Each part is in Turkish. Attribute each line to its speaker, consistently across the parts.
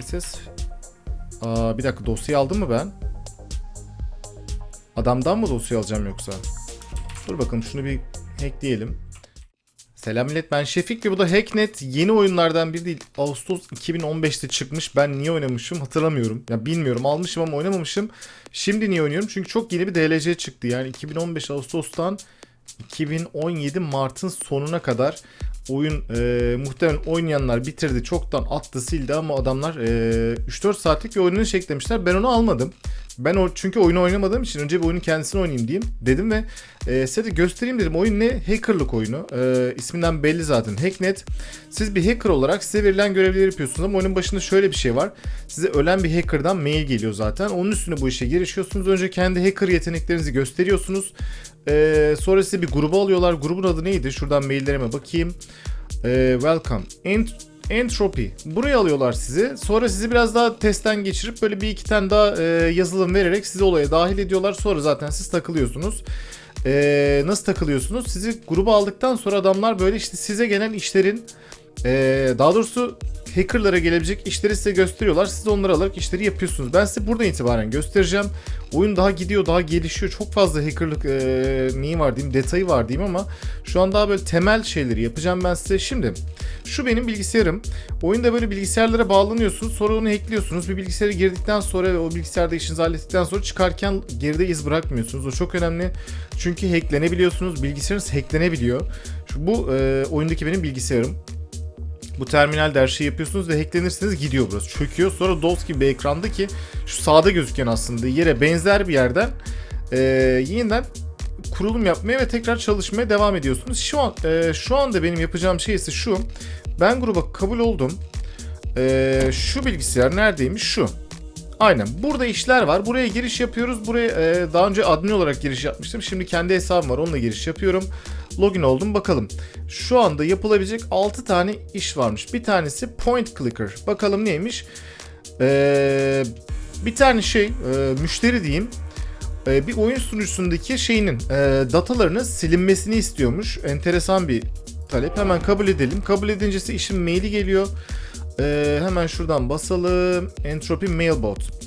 Speaker 1: SS. Aa, bir dakika dosyayı aldım mı ben? Adamdan mı dosya alacağım yoksa? Dur bakalım şunu bir hackleyelim. Selam millet ben Şefik ve bu da Hacknet yeni oyunlardan biri değil. Ağustos 2015'te çıkmış. Ben niye oynamışım hatırlamıyorum. Ya bilmiyorum almışım ama oynamamışım. Şimdi niye oynuyorum? Çünkü çok yeni bir DLC çıktı. Yani 2015 Ağustos'tan 2017 Mart'ın sonuna kadar oyun e, muhtemelen oynayanlar bitirdi. Çoktan attı sildi ama adamlar e, 3-4 saatlik bir oynanış eklemişler. Ben onu almadım. Ben o çünkü oyunu oynamadığım için önce bir oyunun kendisini oynayayım diyeyim dedim ve e, size de göstereyim dedim. Oyun ne? Hackerlık oyunu. E, isminden belli zaten. Hacknet. Siz bir hacker olarak size verilen görevleri yapıyorsunuz ama oyunun başında şöyle bir şey var. Size ölen bir hacker'dan mail geliyor zaten. Onun üstüne bu işe girişiyorsunuz. Önce kendi hacker yeteneklerinizi gösteriyorsunuz. E, sonra size bir gruba alıyorlar. Grubun adı neydi? Şuradan maillerime bakayım. E, welcome. Ent Entropy. Buraya alıyorlar sizi. Sonra sizi biraz daha testten geçirip böyle bir iki tane daha e, yazılım vererek sizi olaya dahil ediyorlar. Sonra zaten siz takılıyorsunuz. E, nasıl takılıyorsunuz? Sizi gruba aldıktan sonra adamlar böyle işte size gelen işlerin e, daha doğrusu hackerlara gelebilecek işleri size gösteriyorlar. Siz de onları alarak işleri yapıyorsunuz. Ben size buradan itibaren göstereceğim. Oyun daha gidiyor, daha gelişiyor. Çok fazla hackerlık e, neyi var diyeyim, detayı var diyeyim ama şu an daha böyle temel şeyleri yapacağım ben size. Şimdi şu benim bilgisayarım. Oyunda böyle bilgisayarlara bağlanıyorsunuz. Sonra onu hackliyorsunuz. Bir bilgisayara girdikten sonra ve o bilgisayarda işinizi hallettikten sonra çıkarken geride iz bırakmıyorsunuz. O çok önemli. Çünkü hacklenebiliyorsunuz. Bilgisayarınız hacklenebiliyor. Şu, bu e, oyundaki benim bilgisayarım. Bu terminalde her şeyi yapıyorsunuz ve hacklenirseniz gidiyor burası. Çöküyor. Sonra DOS gibi bir ekranda ki şu sağda gözüken aslında yere benzer bir yerden e, yeniden kurulum yapmaya ve tekrar çalışmaya devam ediyorsunuz. Şu an e, şu anda benim yapacağım şey ise şu. Ben gruba kabul oldum. E, şu bilgisayar neredeymiş? Şu. Aynen. Burada işler var. Buraya giriş yapıyoruz. Buraya e, daha önce admin olarak giriş yapmıştım. Şimdi kendi hesabım var. Onunla giriş yapıyorum. Login oldum. Bakalım. Şu anda yapılabilecek 6 tane iş varmış. Bir tanesi point clicker. Bakalım neymiş? Ee, bir tane şey, e, müşteri diyeyim. e, bir oyun sunucusundaki şeyinin e, datalarının silinmesini istiyormuş. Enteresan bir talep. Hemen kabul edelim. Kabul edince ise işin maili geliyor. E, hemen şuradan basalım. Entropy Mailbot.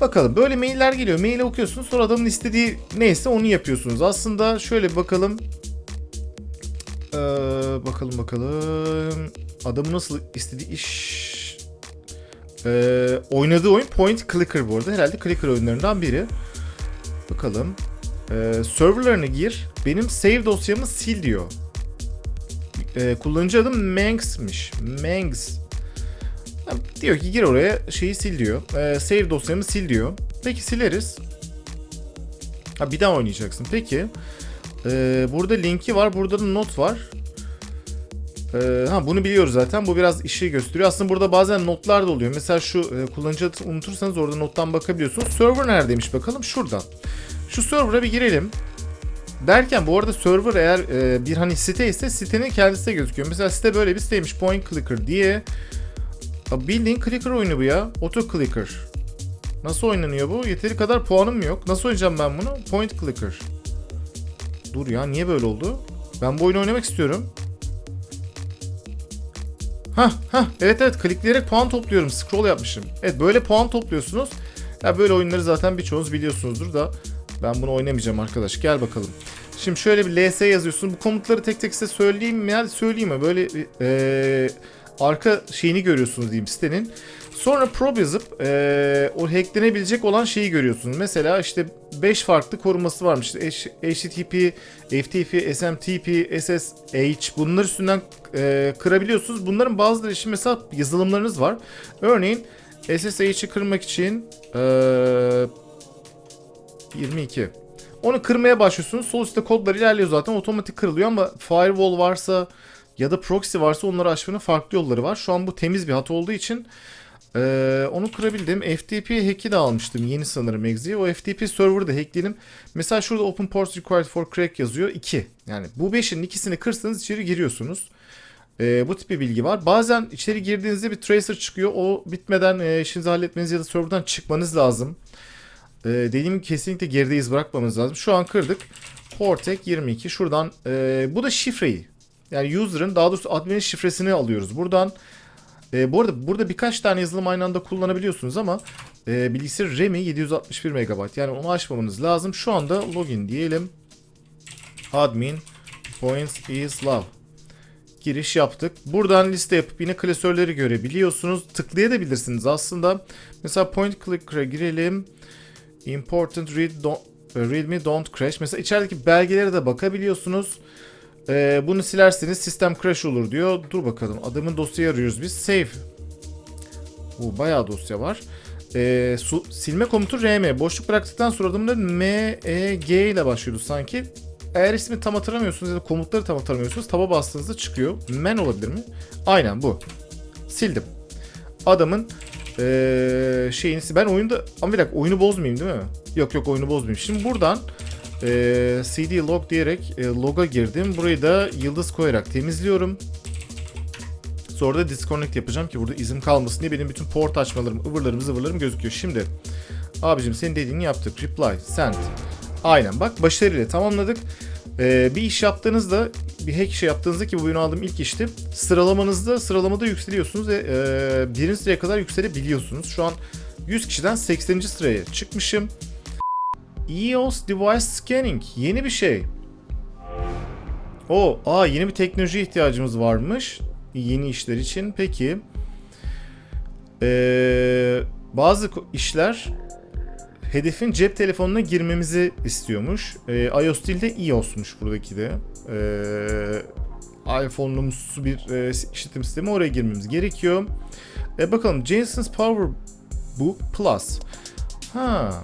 Speaker 1: Bakalım böyle mailler geliyor. Maili okuyorsunuz sonra adamın istediği neyse onu yapıyorsunuz. Aslında şöyle bakalım. Ee, bakalım bakalım. Adamın nasıl istediği iş... Ee, oynadığı oyun Point Clicker bu arada. Herhalde Clicker oyunlarından biri. Bakalım. Ee, serverlarına gir. Benim save dosyamı sil diyor. Ee, kullanıcı adım Manx'miş. Manx. Diyor ki gir oraya şeyi sil diyor. Ee, save dosyamı sil diyor. Peki sileriz. Ha bir daha oynayacaksın. Peki. Ee, burada linki var. Burada da not var. Ee, ha bunu biliyoruz zaten. Bu biraz işi gösteriyor. Aslında burada bazen notlar da oluyor. Mesela şu e, kullanıcı adını unutursanız orada nottan bakabiliyorsunuz. Server neredeymiş bakalım? Şurada. Şu server'a bir girelim. Derken bu arada server eğer e, bir hani site ise sitenin kendisi de gözüküyor. Mesela site böyle bir siteymiş. Point Clicker diye. Abi Bildiğin clicker oyunu bu ya. Auto clicker. Nasıl oynanıyor bu? Yeteri kadar puanım yok. Nasıl oynayacağım ben bunu? Point clicker. Dur ya niye böyle oldu? Ben bu oyunu oynamak istiyorum. Hah hah evet evet klikleyerek puan topluyorum. Scroll yapmışım. Evet böyle puan topluyorsunuz. Ya böyle oyunları zaten birçoğunuz biliyorsunuzdur da ben bunu oynamayacağım arkadaş. Gel bakalım. Şimdi şöyle bir LS yazıyorsun. Bu komutları tek tek size söyleyeyim mi? Yani söyleyeyim mi? Böyle eee arka şeyini görüyorsunuz diyeyim sitenin. Sonra probe yazıp eee, o hacklenebilecek olan şeyi görüyorsunuz. Mesela işte 5 farklı koruması varmış. HTTP, FTP, SMTP, SSH bunlar üstünden eee, kırabiliyorsunuz. Bunların bazıları için mesela yazılımlarınız var. Örneğin SSH'i kırmak için eee 22. Onu kırmaya başlıyorsunuz. Sol üstte kodlar ilerliyor zaten. Otomatik kırılıyor ama firewall varsa ya da proxy varsa onları aşmanın farklı yolları var. Şu an bu temiz bir hat olduğu için eee, onu kırabildim. FTP hack'i de almıştım yeni sanırım Exe'ye. O FTP server'ı da hackleyelim. Mesela şurada open ports required for crack yazıyor. 2. Yani bu 5'in ikisini kırsanız içeri giriyorsunuz. Eee, bu tip bir bilgi var. Bazen içeri girdiğinizde bir tracer çıkıyor. O bitmeden eee, işinizi halletmeniz ya da server'dan çıkmanız lazım. Ee, dediğim gibi kesinlikle geride iz bırakmamız lazım. Şu an kırdık. Portek 22. Şuradan e, bu da şifreyi. Yani user'ın daha doğrusu admin'in şifresini alıyoruz. Buradan E, bu arada burada birkaç tane yazılım aynı anda kullanabiliyorsunuz ama e, bilgisayar RAM'i 761 MB. Yani onu açmamanız lazım. Şu anda login diyelim. Admin points is love. Giriş yaptık. Buradan liste yapıp yine klasörleri görebiliyorsunuz. Tıklayabilirsiniz aslında. Mesela point clicker'a girelim. Important read don't, readme don't crash. Mesela içerideki belgelere de bakabiliyorsunuz. Ee, bunu silerseniz sistem crash olur diyor. Dur bakalım adamın dosyayı arıyoruz biz. Save. Bu bayağı dosya var. Ee, su, silme komutu RM. Boşluk bıraktıktan sonra adımda M, E, G ile başlıyordu sanki. Eğer ismi tam hatırlamıyorsunuz ya da komutları tam hatırlamıyorsunuz taba bastığınızda çıkıyor. Men olabilir mi? Aynen bu. Sildim. Adamın ee, şeyini ben oyunda ama bir dakika oyunu bozmayayım değil mi? Yok yok oyunu bozmayayım. Şimdi buradan ee, cd log diyerek e, loga girdim. Burayı da yıldız koyarak temizliyorum. Sonra da disconnect yapacağım ki burada izim kalmasın diye benim bütün port açmalarım, ıvırlarım, zıvırlarım gözüküyor. Şimdi abicim senin dediğini yaptık. Reply, send. Aynen bak başarıyla tamamladık. Ee, bir iş yaptığınızda, bir hack işi yaptığınızda ki bu benim aldığım ilk işti. Sıralamanızda, sıralamada yükseliyorsunuz ve e, birinci sıraya kadar yükselebiliyorsunuz. Şu an 100 kişiden 80. sıraya çıkmışım. EOS Device Scanning yeni bir şey. O, aa yeni bir teknoloji ihtiyacımız varmış yeni işler için. Peki ee, bazı işler hedefin cep telefonuna girmemizi istiyormuş. Ee, iOS değil de iOS'muş buradaki de. Ee, iPhone'umsu bir e, işletim sistemi oraya girmemiz gerekiyor. E, bakalım Jason's Power Book Plus. Ha.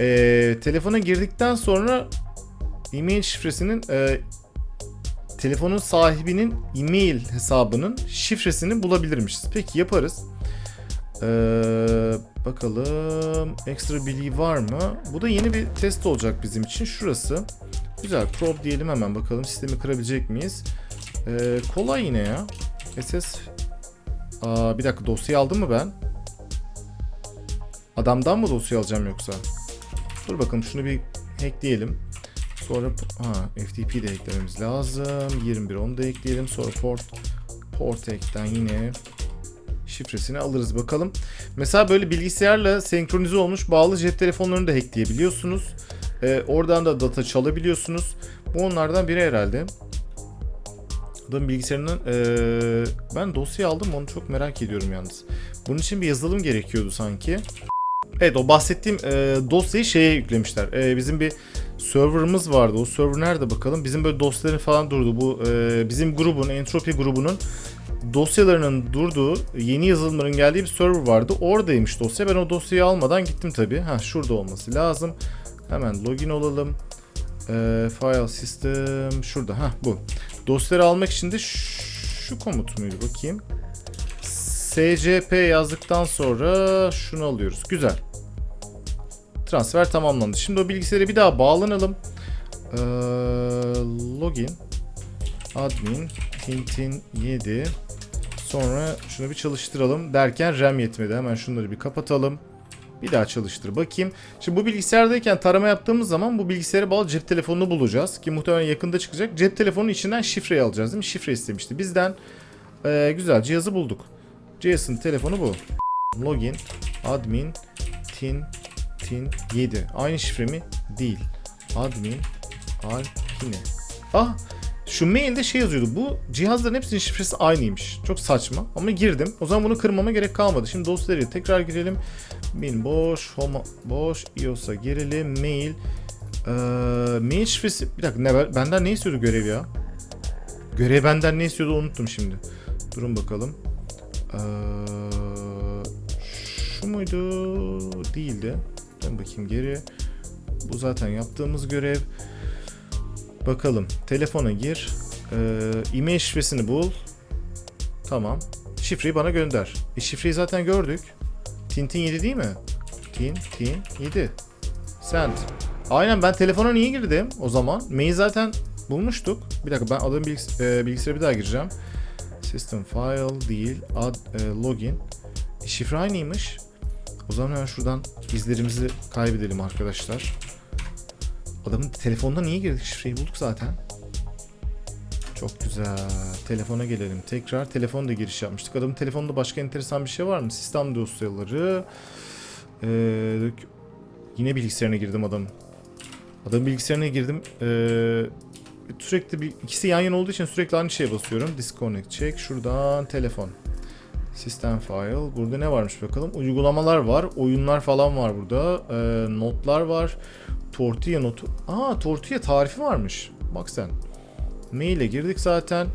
Speaker 1: Ee, telefona girdikten sonra e-mail şifresinin e, telefonun sahibinin e-mail hesabının şifresini bulabilirmişiz. Peki yaparız. Ee, bakalım ekstra bilgi var mı? Bu da yeni bir test olacak bizim için. Şurası. Güzel. Probe diyelim hemen bakalım sistemi kırabilecek miyiz? Ee, kolay yine ya. SS Aa, bir dakika dosyayı aldım mı ben? Adamdan mı dosyayı alacağım yoksa? Dur bakalım şunu bir hackleyelim. Sonra ha, FTP de eklememiz lazım. 21 onu da ekleyelim. Sonra port port ekten yine şifresini alırız bakalım. Mesela böyle bilgisayarla senkronize olmuş bağlı cep telefonlarını da hackleyebiliyorsunuz. Ee, oradan da data çalabiliyorsunuz. Bu onlardan biri herhalde. Adamın bilgisayarının ee, ben dosya aldım onu çok merak ediyorum yalnız. Bunun için bir yazılım gerekiyordu sanki. Evet o bahsettiğim e, dosyayı şeye yüklemişler. E, bizim bir serverımız vardı. O server nerede bakalım? Bizim böyle dosyaların falan durdu. Bu e, bizim grubun, Entropy grubunun dosyalarının durduğu, yeni yazılımların geldiği bir server vardı. Oradaymış dosya. Ben o dosyayı almadan gittim tabii. Ha şurada olması lazım. Hemen login olalım. E, file system şurada. Ha bu. Dosyaları almak için de şu komut muydu bakayım. SCP yazdıktan sonra şunu alıyoruz. Güzel. Transfer tamamlandı. Şimdi o bilgisayara bir daha bağlanalım. Ee, login. Admin. Tintin 7. Sonra şunu bir çalıştıralım. Derken RAM yetmedi. Hemen şunları bir kapatalım. Bir daha çalıştır bakayım. Şimdi bu bilgisayardayken tarama yaptığımız zaman bu bilgisayara bağlı cep telefonunu bulacağız. Ki muhtemelen yakında çıkacak. Cep telefonunun içinden şifreyi alacağız değil mi? Şifre istemişti. Bizden ee, güzel cihazı bulduk. Jason telefonu bu. Login. Admin. Tin. Tin 7. Aynı şifre mi? Değil. Admin. Alpine. Ah şu mailde şey yazıyordu. Bu cihazların hepsinin şifresi aynıymış. Çok saçma. Ama girdim. O zaman bunu kırmama gerek kalmadı. Şimdi dosyalara tekrar girelim. Min boş. Home boş. iOS'a girelim. Mail. Ee, mail şifresi. Bir dakika. Ne, benden ne istiyordu görev ya? Görev benden ne istiyordu unuttum şimdi. Durun bakalım. Ee, şu muydu? Değildi. Dön bakayım geri. Bu zaten yaptığımız görev. Bakalım. Telefona gir. Ee, e-mail şifresini bul. Tamam. Şifreyi bana gönder. E şifreyi zaten gördük. Tintin 7 değil mi? Tintin 7. Send. Aynen ben telefona niye girdim o zaman? Mail zaten bulmuştuk. Bir dakika ben adamın bilgis e, bilgisayara bir daha gireceğim. System file değil. Ad, e, login. E, şifre aynıymış. O zaman hemen şuradan izlerimizi kaybedelim arkadaşlar. Adamın telefonuna niye girdik? Şifreyi bulduk zaten. Çok güzel. Telefona gelelim. Tekrar telefon da giriş yapmıştık. Adamın telefonunda başka enteresan bir şey var mı? Sistem dosyaları. Ee, yine bilgisayarına girdim adam. Adamın bilgisayarına girdim. Ee, sürekli bir ikisi yan yana olduğu için sürekli aynı şeye basıyorum. Disconnect check. Şuradan telefon. System file. Burada ne varmış bakalım. Uygulamalar var. Oyunlar falan var burada. Ee, notlar var. Tortilla notu. Aa Tortilla tarifi varmış. Bak sen. Mail'e girdik zaten.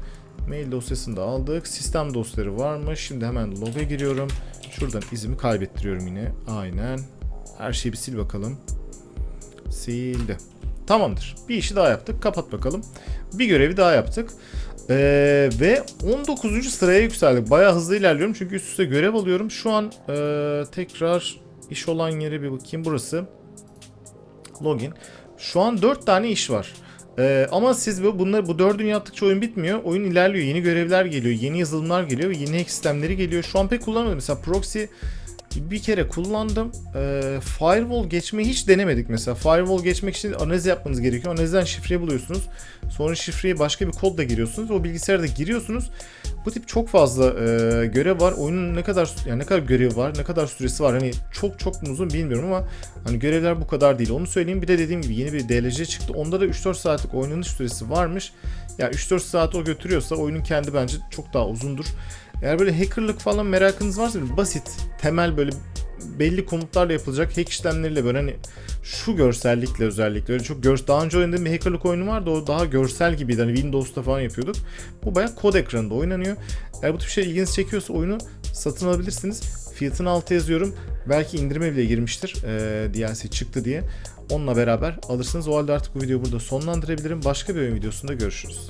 Speaker 1: Mail dosyasını da aldık. Sistem dosyaları varmış. Şimdi hemen log'a giriyorum. Şuradan izimi kaybettiriyorum yine. Aynen. Her şeyi bir sil bakalım. Sildi. Tamamdır. Bir işi daha yaptık. Kapat bakalım. Bir görevi daha yaptık. Ee, ve 19. sıraya yükseldik. Bayağı hızlı ilerliyorum çünkü üst üste görev alıyorum. Şu an ee, tekrar iş olan yere bir bakayım. Burası. Login. Şu an 4 tane iş var. Ee, ama siz bu bunları bu dördünü yaptıkça oyun bitmiyor. Oyun ilerliyor. Yeni görevler geliyor. Yeni yazılımlar geliyor. Yeni hack sistemleri geliyor. Şu an pek kullanmadım. Mesela proxy bir kere kullandım. Ee, firewall geçmeyi hiç denemedik mesela. Firewall geçmek için analiz yapmanız gerekiyor. Analizden şifreyi buluyorsunuz. Sonra şifreyi başka bir kodla giriyorsunuz. O bilgisayarda giriyorsunuz. Bu tip çok fazla e, görev var. Oyunun ne kadar yani ne kadar görevi var, ne kadar süresi var. Hani çok çok uzun bilmiyorum ama hani görevler bu kadar değil. Onu söyleyeyim. Bir de dediğim gibi yeni bir DLC çıktı. Onda da 3-4 saatlik oynanış süresi varmış. Ya yani 3-4 saat o götürüyorsa oyunun kendi bence çok daha uzundur. Eğer böyle hackerlık falan merakınız varsa basit, temel böyle belli komutlarla yapılacak hack işlemleriyle böyle hani şu görsellikle özellikle öyle çok gör daha önce oynadığım bir hackerlık oyunu vardı o daha görsel gibiydi hani Windows'ta falan yapıyorduk. Bu bayağı kod ekranında oynanıyor. Eğer bu tip şey ilginizi çekiyorsa oyunu satın alabilirsiniz. Fiyatını alta yazıyorum. Belki indirime bile girmiştir ee, DLC çıktı diye. Onunla beraber alırsınız. O halde artık bu videoyu burada sonlandırabilirim. Başka bir oyun videosunda görüşürüz.